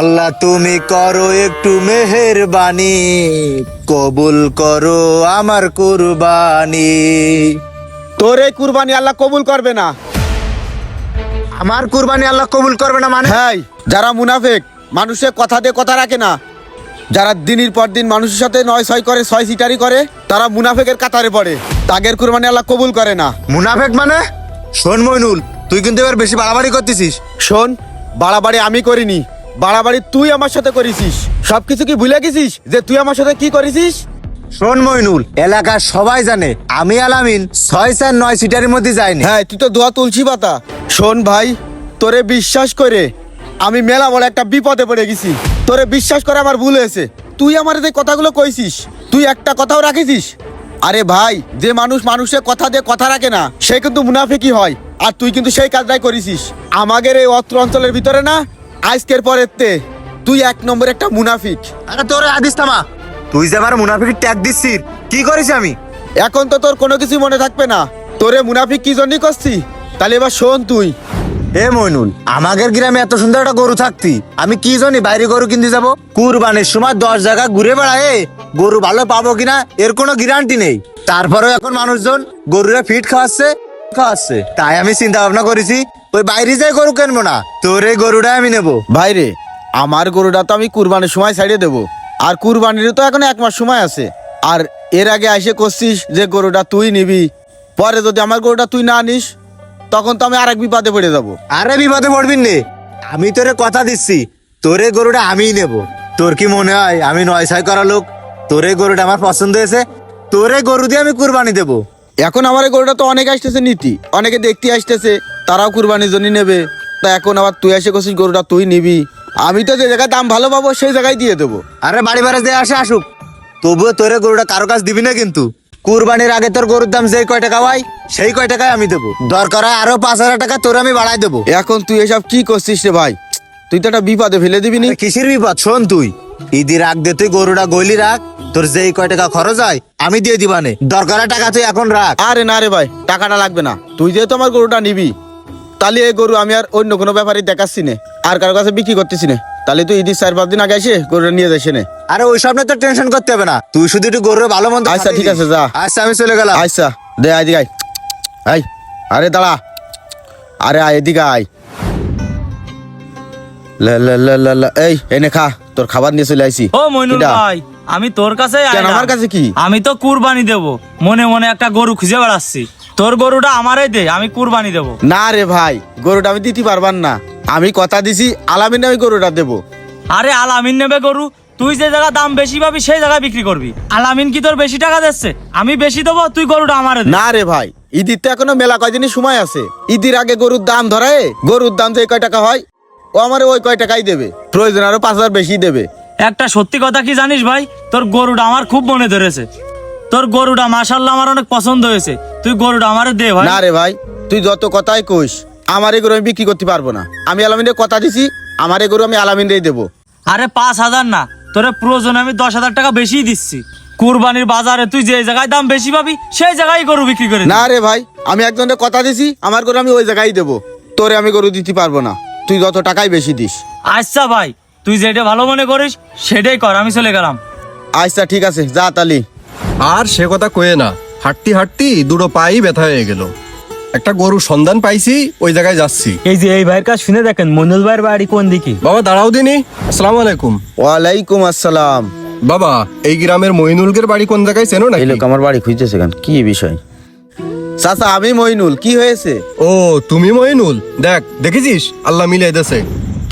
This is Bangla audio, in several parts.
আল্লাহ তুমি করো একটু মেহেরবানি কবুল করো আমার কুরবানি। তোর এই কুরবানি আল্লাহ কবুল করবে না। আমার কুরবানি আল্লাহ কবুল করবে না মানে? হ্যাঁ যারা মুনাফেক মানুষের কথা দিয়ে কথা রাখে না। যারা দিনের পর দিন মানুষের সাথে নয় ছয় করে ছয় সিটারি করে তারা মুনাফেকের কাতারে পড়ে। তাগের কুরবানি আল্লাহ কবুল করে না। মুনাফেক মানে? শোন মইনুল তুই কিন্তু এবার বেশি বাড়াবাড়ি করতেছিস। শোন বাড়াবাড়ি আমি করিনি। বাড়াবাড়ি তুই আমার সাথে করেছিস। সবকিছু কি ভুলে গেছিস যে তুই আমার সাথে কি করেছিস? শোন মইনুল এলাকার সবাই জানে আমি আলামিন ছয় চার নয় সিটারের মধ্যে যাইনি। হ্যাঁ তুই তো দোয়া তুলছি পাতা। শোন ভাই তোরে বিশ্বাস করে আমি মেলা বড় একটা বিপদে পড়ে গেছি। তোরে বিশ্বাস করে আমার ভুল হয়েছে। তুই আমার যে কথাগুলো কইছিস তুই একটা কথাও রাখিছিস? আরে ভাই যে মানুষ মানুষের কথা দিয়ে কথা রাখে না সে কিন্তু মুনাফিকই হয়। আর তুই কিন্তু সেই কাজটাই করেছিস। আমাদের এই অত্র অঞ্চলের ভিতরে না আজকের পরের তে তুই এক নম্বর একটা মুনাফিক। আরে তোর আদিস থামা তুই যে আমার মুনাফিকের ট্যাগ দিচ্ছিস কি করিস আমি? এখন তো তোর কোনো কিছু মনে থাকবে না। তোরে মুনাফিক কি জন্যই করছি? তাহলে এবার শোন তুই। এ মইনুল আমাদের গ্রামে এত সুন্দর একটা গরু থাকতি। আমি কি জানি বাইরে গরু কিনতে যাব? কুরবানির সময় দশ জায়গা ঘুরে বেড়ায় গরু ভালো পাবো কিনা এর কোনো গ্যারান্টি নেই। তারপরেও এখন মানুষজন গরুরা ফিট খাওয়াচ্ছে খাওয়াচ্ছে। তাই আমি চিন্তা ভাবনা করেছি ওই বাইরে যাই গরু কিনবো না তোর এই গরুটা আমি নেব। ভাইরে আমার গরুটা তো আমি কুরবানির সময় ছাড়িয়ে দেবো। আর কুরবানির তো এখন এক মাস সময় আছে। আর এর আগে এসে করছিস যে গরুটা তুই নিবি পরে যদি আমার গরুটা তুই না নিস তখন তো আমি আরেক বিপদে পড়ে যাব। আরে বিপদে পড়বি নে আমি তোরে কথা দিচ্ছি তোরে গরুটা আমিই নেব। তোর কি মনে হয় আমি নয় ছয় করা লোক? তোরে গরুটা আমার পছন্দ হয়েছে তোরে গরু দিয়ে আমি কুরবানি দেবো। এখন আমার এই গরুটা তো অনেকে আসতেছে নীতি অনেকে দেখতে আসতেছে তারাও কুরবানির জন্য নেবে। তা এখন আবার তুই এসে করছিস গরুটা তুই নিবি। আমি তো যে জায়গায় দাম ভালো পাবো সেই জায়গায় দিয়ে দেবো। আরে বাড়ি বাড়ি দিয়ে আসে আসুক। তবুও তোরে গরুটা কারও কাছ দিবি না কিন্তু। কুরবানির আগে তোর গরুর দাম যেই কয় টাকা হয় সেই কয় টাকায় আমি দেবো। দরকার হয় আরও পাঁচ হাজার টাকা তোর আমি বাড়াই দেবো। এখন তুই এসব কি করছিস রে ভাই? তুই তো একটা বিপদে ফেলে দিবি নি? কিসের বিপদ? শোন তুই। ঈদের রাখ দে তুই গরুটা গলি রাখ তোর যেই কয় টাকা খরচ হয় আমি দিয়ে দিবানে। দরকার টাকা তুই এখন রাখ। আরে না রে ভাই টাকাটা লাগবে না। তুই যেহেতু আমার গরুটা নিবি তাহলে এই গরু আমি আর অন্য কোনো ব্যাপারে দেখাচ্ছি না। আর কারও কাছে বিক্রি করতেছি না। তাহলে তুই ঈদের চার পাঁচ দিন আগে এসে গরুটা নিয়ে যাস নে। আরে ওই সব নিয়ে তো টেনশন করতে হবে না। তুই শুধু একটু গরুর ভালো মন্দ আচ্ছা, ঠিক আছে, যা। আচ্ছা আমি চলে গেলাম। আচ্ছা দে আয় দিকে আয়। আরে দাঁড়া। আরে আয় এদিকে আয়। লা লা লা লা লা এই এনে খা তোর খাবার নিয়ে চলে আইছি। ও মইনুল? ভাই আমি তোর কাছে আমার কাছে কি? আমি তো কুরবানি দেব। মনে মনে একটা গরু খুঁজে বেড়াচ্ছি। তোর গরুটা আমারই দে আমি কুরবানি দেব। না রে ভাই গরুটা আমি দিতে পারবার না। আমি কথা দিছি আলামিন ওই গরুটা দেবো। আরে আলামিন নেবে গরু তুই যে জায়গা দাম বেশি পাবি সেই জায়গায় বিক্রি করবি। আলামিন কি তোর বেশি টাকা দিচ্ছে? আমি বেশি দেবো তুই গরুটা আমারে দে। না রে ভাই ঈদের তো এখনও মেলা কয়দিনই সময় আছে। ঈদের আগে গরুর দাম ধরায় গরুর দাম যে কয় টাকা হয় ও আমার ওই কয় টাকাই দেবে। প্রয়োজন আরও পাঁচ হাজার বেশি দেবে। একটা সত্যি কথা কি জানিস ভাই? তোর গরুটা আমার খুব মনে ধরেছে। তোর গরুটা মাশাল্লাহ আমার অনেক পছন্দ হয়েছে। তুই গরুটা আমারে দে ভাই। না রে ভাই তুই যত কথাই কইস আমার এই গরু আমি বিক্রি করতে পারব না। আমি আলামিনের কথা দিছি আমার এই গরু আমি আলামিনরেই দেবো। আরে পাঁচ হাজার না তোর প্রয়োজনে আমি দশ হাজার টাকা বেশি দিচ্ছি। কুরবানির বাজারে তুই যে জায়গায় দাম বেশি পাবি সেই জায়গায় গরু বিক্রি করে না রে ভাই আমি একজনের কথা দিছি আমার গরু আমি ওই জায়গায় দেবো। তোরে আমি গরু দিতে পারব না তুই যত টাকাই বেশি দিস। আচ্ছা ভাই তুই যেটা ভালো মনে করিস সেটাই কর আমি চলে গেলাম। আচ্ছা ঠিক আছে যা তালি। আর সে কথা কয়ে না। হাঁটতি হাঁটতি দুটো পাই ব্যথা হয়ে গেল। একটা গরুর সন্ধান পাইছি ওই জায়গায় যাচ্ছি। এই যে এই ভাইয়ের কাজ শুনে দেখেন মনুল ভাইয়ের বাড়ি কোন দিকে? বাবা দাঁড়াও দিনি। আসসালামু আলাইকুম। ওয়ালাইকুম আসসালাম। বাবা এই গ্রামের মইনুলকের বাড়ি কোন জায়গায় চেনো এই নাকি লোক আমার বাড়ি খুঁজতেছে কেন? কি বিষয়? চাচা আমি মইনুল কি হয়েছে? ও তুমি মইনুল? দেখ দেখেছিস? আল্লাহ মিলে দেশে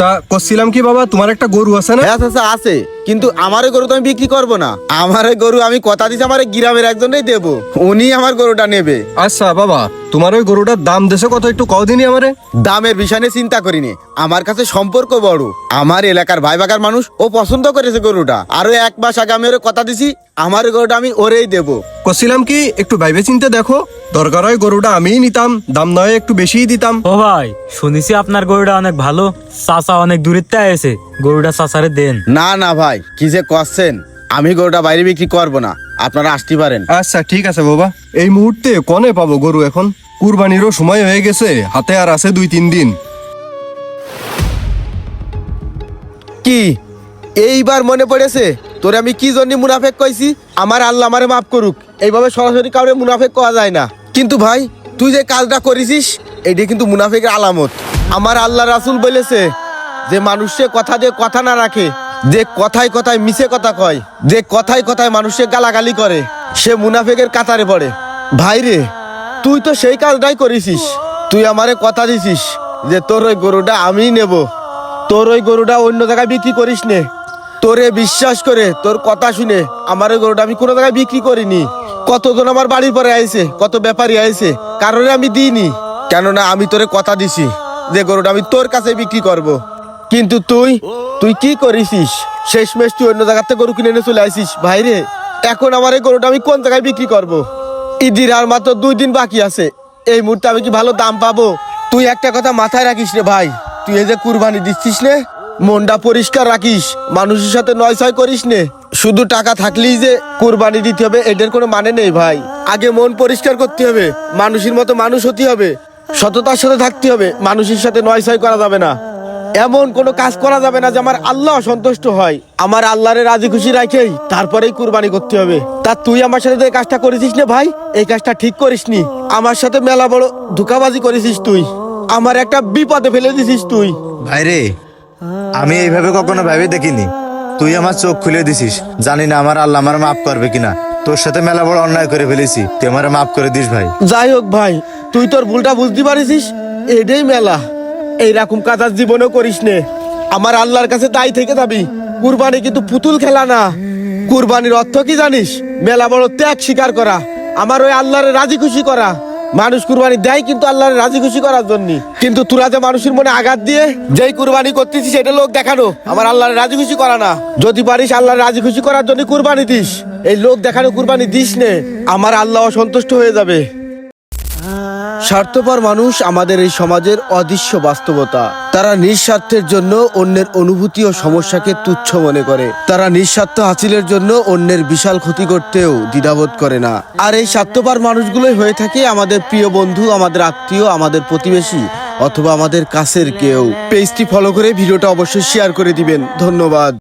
তা করছিলাম কি বাবা? তোমার একটা গরু আছে না? হ্যাঁ চাচা আছে। কিন্তু আমার গরু তো আমি বিক্রি করব না। আমার গরু আমি কথা দিছি আমার গ্রামের একজনই দেবো। উনি আমার গরুটা নেবে। আচ্ছা বাবা। তোমার ওই গরুটার দাম দেশে কত একটু কও দিনই আমারে? দামের বিষয় নিয়ে চিন্তা করিনি। আমার কাছে সম্পর্ক বড়। আমার এলাকার ভাই বাগার মানুষ ও পছন্দ করেছে গরুটা। আরও এক মাস আগে আমি ওরে কথা দিছি আমার গরুটা আমি ওরেই দেবো। করছিলাম কি একটু ভাইবে চিন্তে দেখো। দরকার হয় গরুটা আমিই নিতাম দাম নয় একটু বেশিই দিতাম। ও ভাই শুনেছি আপনার গরুটা অনেক ভালো। চাচা অনেক দূরিতে এসে গরুটা চাচারে দেন। না না ভাই কি যে করছেন? আমি গরুটা বাইরে বিক্রি করব না। আপনারা আসতে পারেন। আচ্ছা ঠিক আছে বাবা। এই মুহূর্তে কনে পাবো গরু এখন? কুরবানিরও সময় হয়ে গেছে হাতে আর আছে দুই তিন দিন। কি? এইবার মনে পড়েছে তোরে আমি কি জন্য মুনাফেক কইছি? আমার আল্লাহ আমারে মাফ করুক। এইভাবে সরাসরি কাউরে মুনাফেক করা যায় না। কিন্তু ভাই তুই যে কাজটা করেছিস এটি কিন্তু মুনাফেকের আলামত। আমার আল্লাহ রাসুল বলেছে যে মানুষে কথা দিয়ে কথা না রাখে যে কথায় কথায় মিছে কথা কয়, যে কথায় কথায় মানুষে গালাগালি করে, সে মুনাফেকের কাতারে পড়ে। ভাই রে, তুই তো সেই কাজটাই করেছিস। তুই আমারে কথা দিছিস যে তোর ওই গরুটা আমিই নেব। তোর ওই গরুটা অন্য জায়গায় বিক্রি করিস নে। তোরে বিশ্বাস করে তোর কথা শুনে আমার ওই গরুটা আমি কোনো জায়গায় বিক্রি করিনি। কতজন আমার বাড়ির পরে আইছে, কত ব্যাপারী আইছে কারণে আমি দিইনি। কেননা আমি তোরে কথা দিছি যে গরুটা আমি তোর কাছে বিক্রি করব। কিন্তু তুই তুই কি করিসিস? শেষমেশ তুই অন্য জায়গার থেকে গরু কিনে এনে চলে আসিস ভাইরে, এখন আমার এই গরুটা আমি কোন জায়গায় বিক্রি করব। ঈদের আর মাত্র দুই দিন বাকি আছে। এই মুহূর্তে আমি কি ভালো দাম পাবো? তুই একটা কথা মাথায় রাখিস রে ভাই। তুই এই যে কুরবানি দিচ্ছিস নে, মনটা পরিষ্কার রাখিস। মানুষের সাথে নয় ছয় করিস নে। শুধু টাকা থাকলেই যে কুরবানি দিতে হবে এটার কোনো মানে নেই ভাই। আগে মন পরিষ্কার করতে হবে। মানুষের মতো মানুষ হতে হবে। সততার সাথে থাকতে হবে। মানুষের সাথে নয় ছয় করা যাবে না। এমন কোনো কাজ করা যাবে না যে আমার আল্লাহ সন্তুষ্ট হয়। আমার আল্লাহরে রাজি খুশি রাখেই তারপরেই কুরবানি করতে হবে। তা তুই আমার সাথে এই কাজটা করেছিস না ভাই এই কাজটা ঠিক করিসনি। আমার সাথে মেলা বড় ধোকাবাজি করেছিস তুই। আমার একটা বিপদে ফেলে দিছিস তুই। ভাইরে আমি এইভাবে কখনো ভেবে দেখিনি। তুই আমার চোখ খুলে দিছিস। জানি না আমার আল্লাহ আমার মাফ করবে কিনা। তোর সাথে মেলা বড় অন্যায় করে ফেলেছি। তুই আমার মাফ করে দিস ভাই। যাই হোক ভাই তুই তোর ভুলটা বুঝতে পারিস এটাই মেলা। এইরকম কাজ আর জীবনেও করিস নে। আমার আল্লাহর কাছে দায়ী থেকে যাবি। কুরবানি কিন্তু পুতুল খেলা না। কুরবানির অর্থ কি জানিস? মেলা বড় ত্যাগ স্বীকার করা। আমার ওই আল্লাহরে রাজি খুশি করা। মানুষ কুরবানি দেয় কিন্তু আল্লাহরে রাজি খুশি করার জন্য। কিন্তু তোরা যে মানুষের মনে আঘাত দিয়ে যেই কুরবানি করতেছিস সেটা লোক দেখানো, আমার আল্লাহরে রাজি খুশি করা না। যদি পারিস আল্লাহর রাজি খুশি করার জন্য কুরবানি দিস। এই লোক দেখানো কুরবানি দিস নে। আমার আল্লাহ অসন্তুষ্ট হয়ে যাবে। স্বার্থপর মানুষ আমাদের এই সমাজের অদৃশ্য বাস্তবতা। তারা নিঃস্বার্থের জন্য অন্যের অনুভূতি ও সমস্যাকে তুচ্ছ মনে করে। তারা নিঃস্বার্থ হাসিলের জন্য অন্যের বিশাল ক্ষতি করতেও দ্বিধাবোধ করে না। আর এই স্বার্থপর মানুষগুলোই হয়ে থাকে আমাদের প্রিয় বন্ধু, আমাদের আত্মীয়, আমাদের প্রতিবেশী অথবা আমাদের কাছের কেউ। পেজটি ফলো করে ভিডিওটা অবশ্যই শেয়ার করে দিবেন। ধন্যবাদ।